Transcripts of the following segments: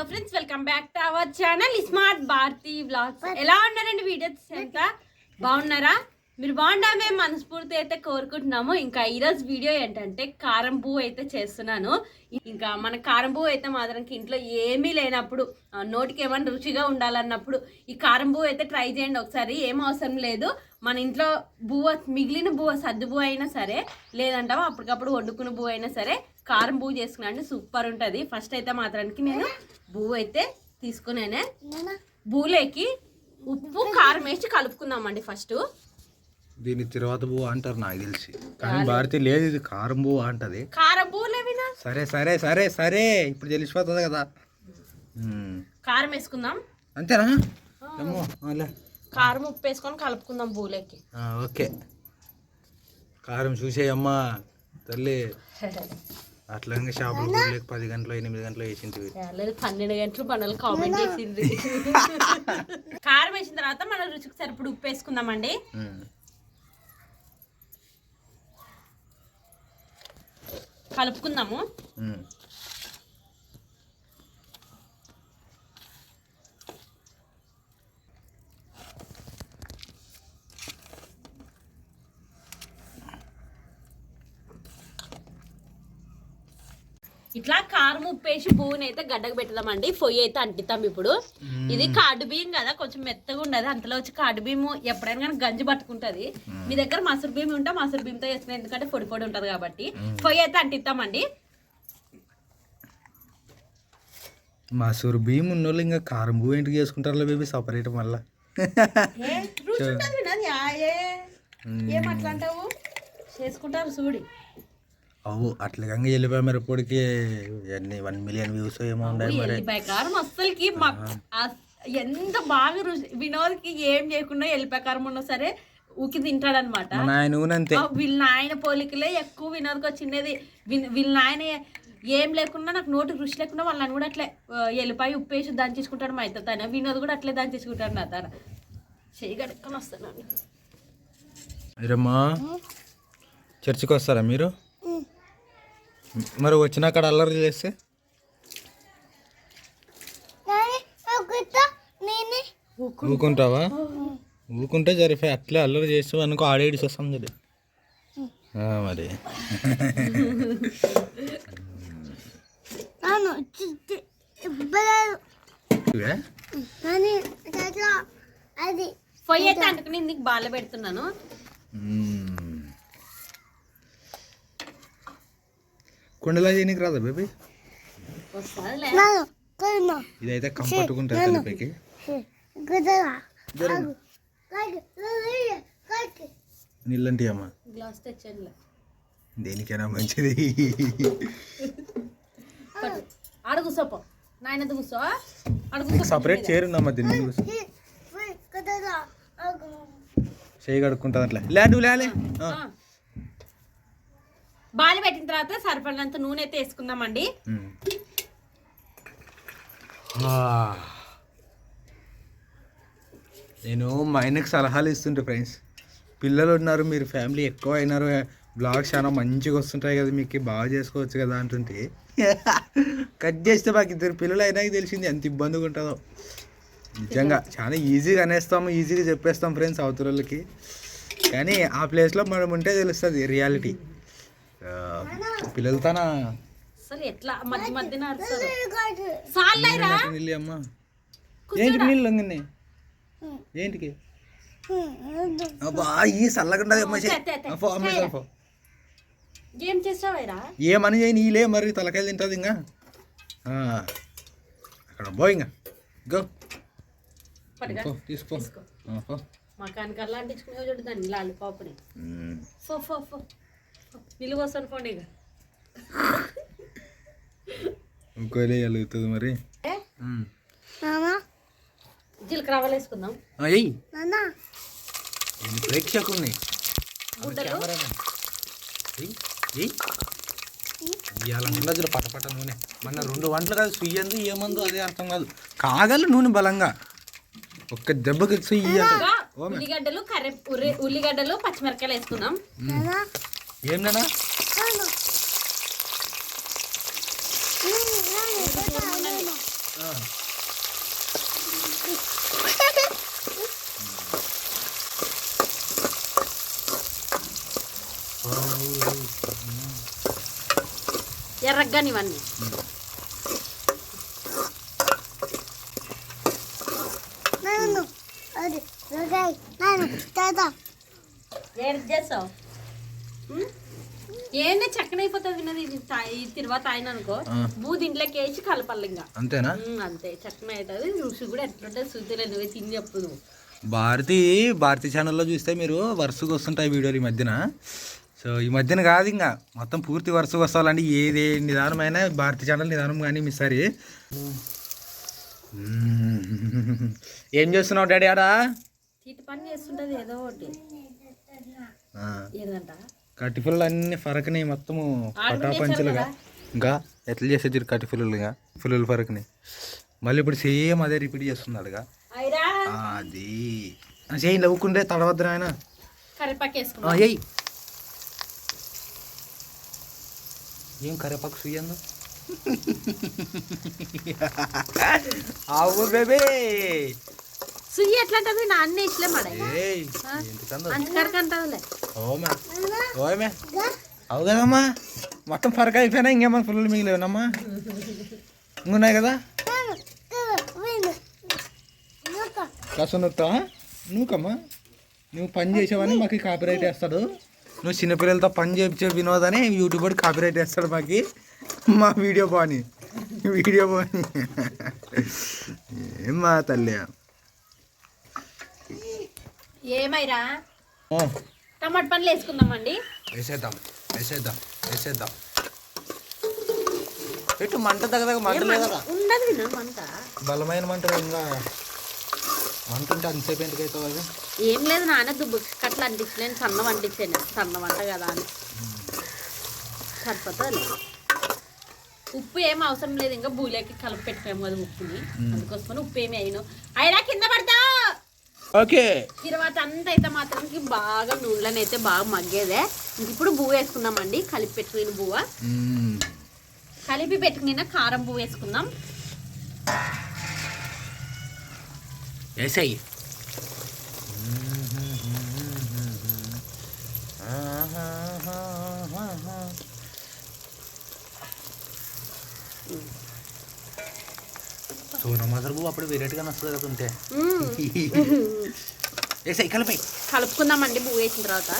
Hello friends welcome back to our channel smart Bharati blogs ఎలా ఉన్నారండి videos ఎంత? బాగున్నారా? మీరు బాగుండామే మనస్ఫూర్తి అయితే కోరుకుంటున్నాము. ఇంకా ఈరోజు వీడియో ఏంటంటే కారం పువ్వు అయితే చేస్తున్నాను. ఇంకా మన కారం పువ్వు అయితే మాత్రం ఇంట్లో ఏమీ లేనప్పుడు నోటికి ఏమైనా రుచిగా ఉండాలన్నప్పుడు ఈ కారం పువ్వు అయితే ట్రై చేయండి ఒకసారి. ఏం అవసరం లేదు. మన ఇంట్లో బువ్వ మిగిలిన బువ్వ సర్దు బువ్వ అయినా సరే లేదంటావా? అప్పటికప్పుడు వండుకున్న బువ్వ అయినా సరే కారం పువ్వు చేసుకున్నాండి సూపర్ ఉంటుంది. ఫస్ట్ అయితే మాత్రానికి నేను పువ్వు అయితే తీసుకునేనే. బూలేకి ఉప్పు కారం వేసి కలుపుకుందామండి ఫస్ట్ దీన్ని తిరువాత పువ్వు అంటారు నాకు తెలిసి. కానీ భారతి లేదు ఇది కారం పువ్వు అంటది. కారం పువ్వులే వినా. సరే సరే సరే సరే. ఇప్పుడు తెలిసిపోతుంది కదా. కారం వేసుకుందాం. అంతేనా? కారం ఉప్పు వేసుకొని కలుపుకుందాం బూలేకి ఓకే. కారం చూసేయమ్మా తల్లి. అట్లా షాపులో లేక పది గంటలు ఎనిమిది గంటలు వేసింటివి. లేదు పన్నెండు గంటలు పనులు కామెంట్ చేసింది. కారం వేసిన తర్వాత మన రుచికి సరిపడు ఉప్పు వేసుకుందామండి. కలుపుకుందాము. ఇట్లా కారం ఉప్పు వేసి పువ్వుని అయితే గడ్డకు పెడదామండి పొయ్యి అయితే అంటిద్దాం ఇప్పుడు. ఇది కాడు బియ్యం కదా కొంచెం మెత్తగా ఉండదు అంతలో వచ్చి కాడు బియ్యం ఎప్పుడైనా కానీ గంజి పట్టుకుంటది. మీ దగ్గర మసూరు బియ్యం ఉంటే మసూరు బియ్యంతో వేసుకుని ఎందుకంటే పొడి పొడి ఉంటది కాబట్టి. పొయ్యి అయితే అంటిద్దామండి మసూరు బియ్యం ఉన్నోళ్ళు ఇంకా కారం పువ్వు ఇంటికి చేసుకుంటారులే బేబీ సపరేట్ మళ్ళా? ఆయే ఏం అట్లా అంటావు? చేసుకుంటారు చూడి. అవు అట్లాగంగా వెళ్ళిపోయా మరి ఇప్పటికి. ఎన్ని వన్ మిలియన్ వ్యూస్ ఏమో ఉన్నాయి మరి. కారం అస్సలకి ఎంత బాగా రుచి వినోద్కి ఏం చేయకుండా ఎల్లిపాయ కారం ఉన్నా సరే ఊకి తింటాడనమాట. వీళ్ళ నాయన పోలికలే ఎక్కువ వినోద్కి వచ్చిండేది. వీళ్ళ నాయన ఏం లేకుండా నాకు నోటి రుచి లేకుండా వాళ్ళని కూడా అట్లే ఎల్లిపాయ ఉప్పు వేసి దంచేసుకుంటాడు మా ఇద్దరు తన. వినోద్ కూడా అట్లే దంచేసుకుంటాడు నా తన. చెయ్యి గడుక్కొని వస్తాను. చర్చికి వస్తారా మీరు? మరి వచ్చిన అక్కడ అల్లరి చేస్తే? ఊకుంటావా? ఊకుంటే జరిపోయి అట్లే అల్లరి చేస్తూ అనుకో ఆడేడిసి వస్తాం మరి ఆ, మరి? అది పొయ్యి అయితే నీకు బాల పెడుతున్నాను. కుండలా చేయనీకి రాదా బేబీ? ఇదైతే కంపట్టుకుంటుంది కాకి నీళ్ళంటి అమ్మ దేనికైనా మంచిది. ఆడ కూర్చోపో నాయనది కూర్చో కూర్చో సపరేట్ చైర్ ఉందమ్మా దీన్ని ముందు కూర్చో. గుదరా ఆగు. చేయి కడుక్కుంటుంది అట్లా. లే నువ్వు లేలే ఆ. బాలి పెట్టిన తర్వాత సరిపడినంత నూనె అయితే వేసుకుందామండి. నేను మా ఆయనకు సలహాలు ఇస్తుంటే ఫ్రెండ్స్. పిల్లలు ఉన్నారు మీరు ఫ్యామిలీ ఎక్కువ అయినారు. బ్లాగ్స్ చాలా మంచిగా వస్తుంటాయి కదా మీకు బాగా చేసుకోవచ్చు కదా అంటుంటే. కట్ చేస్తే మాకు ఇద్దరు పిల్లలు అయినాక తెలిసింది ఎంత ఇబ్బందిగా ఉంటుందో. నిజంగా చాలా ఈజీగా అనేస్తాము ఈజీగా చెప్పేస్తాం ఫ్రెండ్స్ అవతలకి కానీ ఆ ప్లేస్లో మనం ఉంటే తెలుస్తుంది రియాలిటీ పిల్లలతో అసలు ఎట్లా? మధ్య మధ్యన అరుస్తారు. సాల్లైరా నీళ్ళు అమ్మా? ఏంటికి నీళ్ళు లొంగినాయి ఏంటికి? అబ్బా ఈ తే, తే. ఏం చేసావైరా ఏమని చేయి నీళ్ళే మరి తలకాయలు తింటుంది ఇంకా. ఆ. అక్కడ పో ఇంకా. గో. తీసుకో. తీసుకో. ఆ, పో. మా కనకర్లా అంటించుకునే చూడదాన్ని లాలి పాపని మ్మ్. ఫో ఫో ఫో. నిలువ వస్తాను పోండి ఇక. ఇంకోలే వెలుగుతుంది మరి. జీలకర్ర ఆవాలు వేసుకుందాం. ఎయ్ ప్రేక్షకుల్ని ఇవ్వాలంటున్నా చూడు పట పట నూనె. మన రెండు వంటలు కాదు సుయ్యందు ఏమందో అదే అర్థం కాదు. కాగలు నూనె బలంగా. ఒక్క దెబ్బకి సుయ్యి ఇంకా అంటే ఉల్లిగడ్డలు కర్రె ఉల్లిగడ్డలు పచ్చిమిరపకాయలు వేసుకుందాం. diam nana ya regan nih mandi Nanu, adik, regai, nanu. Ya, dia sok. ఏంది చక్కన అయిపోతుంది విన్నది తర్వాత ఆయన అనుకో ఆ. బూ దీంట్లోకి వేసి కలపాలి ఇంకా. అంతేనా? అంతే చక్కన అవుతుంది రుచి కూడా ఎట్లుంటుంది శుద్ధిలో నువ్వే తిని చెప్పు నువ్వు. భారతి భారతి ఛానల్లో చూస్తే మీరు వరుసగా వస్తుంటాయి వీడియోలు ఈ మధ్యన. సో ఈ మధ్యన కాదు ఇంకా. మొత్తం పూర్తి వరుసగా వస్తాలంటే ఏది నిదానమైన భారతి ఛానల్ నిదానం కానీ మీ సరి. ఏం చేస్తున్నావు డాడీ ఆడా? పని చేస్తుంటది ఏదో ఒకటి. ఏదంట? కట్టి పిల్లలు అన్ని ఫరకని మొత్తము పటాపంచులుగా. ఇంకా ఎట్లా చేసేది కట్టి పిల్లలుగా పిల్లలు ఫరకని. మళ్ళీ ఇప్పుడు సేమ్ అదే రిపీట్ చేస్తున్నాడుగా. అది. చేయి నవ్వుకుంటే తడవద్దు ఆయన. ఏయ్. ఏం కరేపాకు సుయ్యందు? అవు బేబే. సుయ్యి ఎట్లా అంటది నా అన్ని ఇట్లే అవు కదమ్మా. మొత్తం ఫరక్ అయిపోయినా ఇంకేమన్నా ఫుల్ మిగిలేవనమ్మా? ఇంకున్నాయి కదా? కాసు నొత్తావా నువ్వుకమ్మా నువ్వు పని చేసావని మాకు కాపీరైట్ వేస్తాడు. నువ్వు చిన్నపిల్లలతో పని చేయించే వినోద్ అని యూట్యూబర్ కాపీరైట్ వేస్తాడు మాకి. మా వీడియో బాని వీడియో బాని ఏమ్మా తల్లి. ఏమైరా? టమాటా పండ్లు వేసుకుందామండి. వేసేద్దాం వేసేద్దాం వేసేద్దాం. పెట్టు మంట దగ్గర మంట ఉండదు విను మంట. బలమైన మంట ఇంకా మంట ఉంటే అంతసేపు ఎందుకు అవుతావు అది? ఏం లేదు నాన్న దుబ్బు కట్ల అంటించలేను సన్నం అంటించాను. సన్న వంట కదా అని. సరిపోతుంది ఉప్పు ఏం అవసరం లేదు ఇంకా బూలేకి కలిపి పెట్టాము కదా ఉప్పుని. అందుకోసమని ఉప్పు ఏమి అయిన అయినా కింద పడతా ఓకే. తర్వాత అంతా అయితే మాత్రం బాగా నూనెలను అయితే బాగా మగ్గేదే. ఇంక ఇప్పుడు బువ్వ వేసుకుందామండి. కలిపి పెట్టుకుని బువ్వ. కలిపి పెట్టుకున్న కారం పువ్వు వేసుకుందాం. వేసాయి. సోనా మదర్ బువ్వ అప్పుడు వెరైటీగా వస్తుంది కదా ఉంటే. వేసాయి కలిపి. కలుపుకుందామండి పువ్వు వేసిన తర్వాత.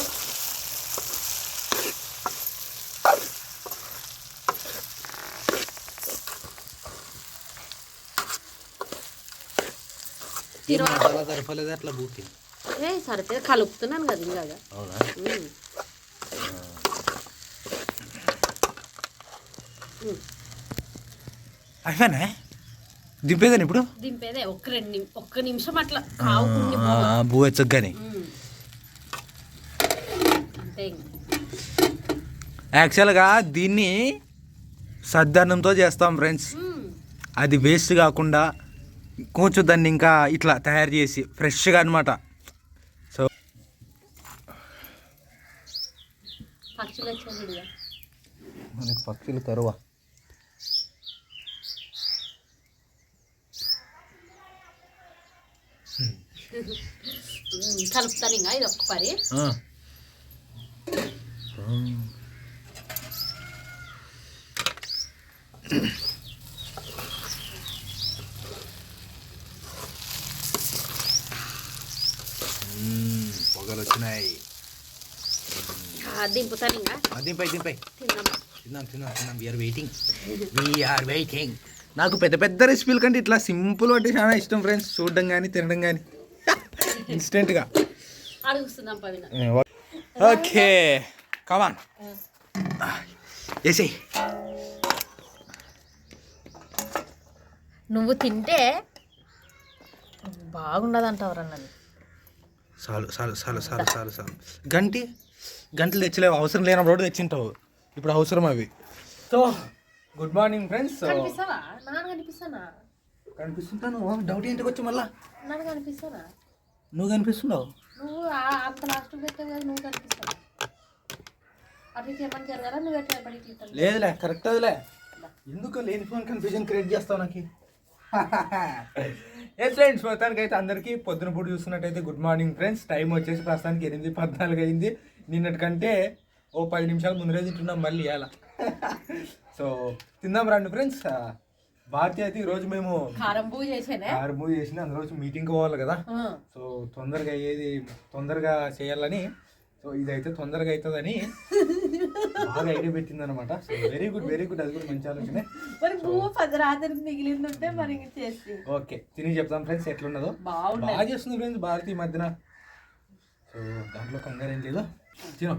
మసాలా సరిపోలేదు అట్లా బూకి ఏ సరితే కలుపుతున్నాను కదా అవునా. అయిపోయినా దింపేదాన్ని ఇప్పుడు? దింపేదే ఒక్క రెండు ఒక్క నిమిషం అట్లా. యాక్చువల్గా దీన్ని సద్దన్నంతో చేస్తాం ఫ్రెండ్స్. అది వేస్ట్ కాకుండా కొంచెం దాన్ని ఇంకా ఇట్లా తయారు చేసి ఫ్రెష్గా అనమాట సో పక్షులు కరువా కలుపుతాను ఇంకా ఇది ఒక్క పరి పొగలు వచ్చినాయి దింపుతాను ఇంకా దింపై దింపై. తిందాం తిన్నాం తిన్నాం తిన్నాం. వీఆర్ వెయిటింగ్ వీఆర్ వెయిటింగ్ నాకు పెద్ద పెద్ద రెసిపీల కంటే ఇట్లా సింపుల్ అంటే చాలా ఇష్టం ఫ్రెండ్స్ చూడడం కానీ తినడం కానీ ఇన్స్టెంట్గా ఓకే. కమాన్ వేసేయి నువ్వు తింటే బాగుండదంటావురా నన్ను. చాలు చాలు చాలు చాలు చాలు చాలు. గంటి గంటలు తెచ్చలేవు. అవసరం లేనప్పుడు కూడా తెచ్చింటావు. ఇప్పుడు అవసరం అవి. సో గుడ్ మార్నింగ్ ఫ్రెండ్స్ కనిపిస్తావా? నాన్న కనిపిస్తానా? కనిపిస్తుంటాను డౌట్ ఏంటికి వచ్చి మళ్ళా? నాన్న కనిపిస్తానా? నువ్వు కనిపిస్తున్నావు? నువ్వు అంత లాస్ట్ పెట్టావు కదా నువ్వు కనిపిస్తావు? అటు చేయమని జరగాల నువ్వు ఎట్లా పడి తీస్తాను లేదులే కరెక్ట్ అదిలే ఎందుకు లేని ఫోన్ కన్ఫ్యూజన్ క్రియేట్ చేస్తావు నాకు? ఏ ఫ్రెండ్స్ మొత్తానికి అయితే అందరికీ పొద్దున పూట చూస్తున్నట్టయితే గుడ్ మార్నింగ్ ఫ్రెండ్స్ టైం వచ్చేసి ప్రస్తుతానికి ఎనిమిది పద్నాలుగు అయింది. నిన్నటికంటే ఓ పది నిమిషాలు ముందరే తింటున్నాం మళ్ళీ ఇలా సో తిందాం రండి ఫ్రెండ్స్. భారతి అయితే ఈరోజు మేము కారం బూ చేసేనే? అందులో మీటింగ్ పోవాలి కదా. సో తొందరగా అయ్యేది తొందరగా చేయాలని సో ఇదైతే తొందరగా అవుతుందని బాగా ఐడియా పెట్టింది అనమాట so very good very good అది కూడా మంచి ఆలోచనే. మరి పది మరి చేసి. ఓకే తిని చెప్తాం ఫ్రెండ్స్. ఎట్లున్నదో. బాగా చేస్తుంది ఫ్రెండ్స్ భారతి ఈ మధ్యన. సో దాంట్లో కంగారు ఏం లేదు. తిను.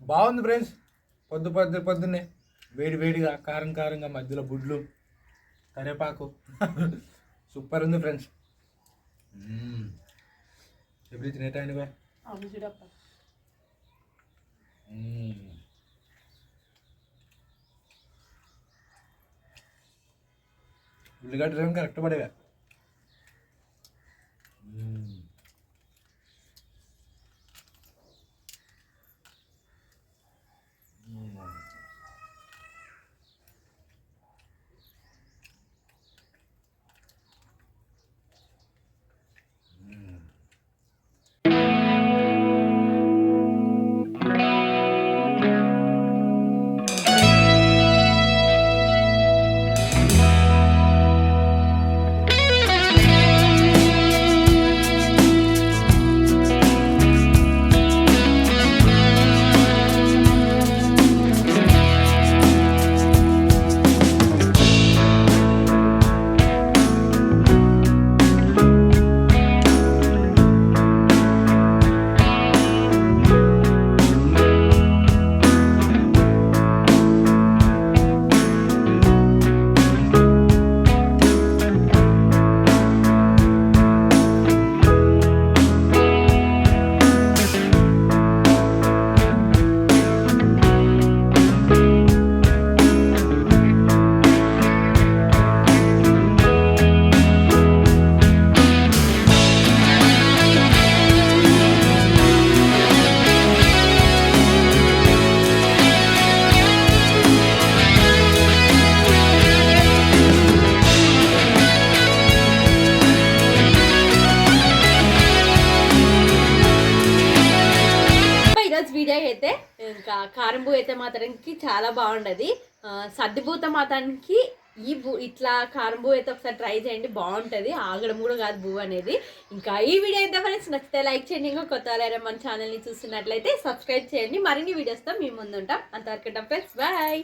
బాగుంది ఫ్రెండ్స్. పొద్దు పొద్దు పొద్దున్నే వేడి వేడిగా కారం కారంగా మధ్యలో గుడ్లు కరివేపాకు సూపర్ ఉంది ఫ్రెండ్స్. ఎప్పుడు తినేటాయని బా అవును చూడప్ప ఉల్లిగడ్డలు ఏమో కరెక్ట్ పడేవా కారంబూ కారం అయితే మాత్రానికి చాలా బాగుండదు. సర్దిభూత మాత్రానికి ఈ బూ ఇట్లా కారం బూ అయితే ఒకసారి ట్రై చేయండి బాగుంటుంది. ఆగడం కూడా కాదు బూ అనేది. ఇంకా ఈ వీడియో అయితే ఫ్రెండ్స్ నచ్చితే లైక్ చేయండి ఇంకా కొత్త వాళ్ళైనా మన ఛానల్ని చూస్తున్నట్లయితే సబ్స్క్రైబ్ చేయండి. మరిన్ని వీడియోస్తో మేము ముందుంటాం. అంతవరకు ఫ్రెండ్స్. బాయ్!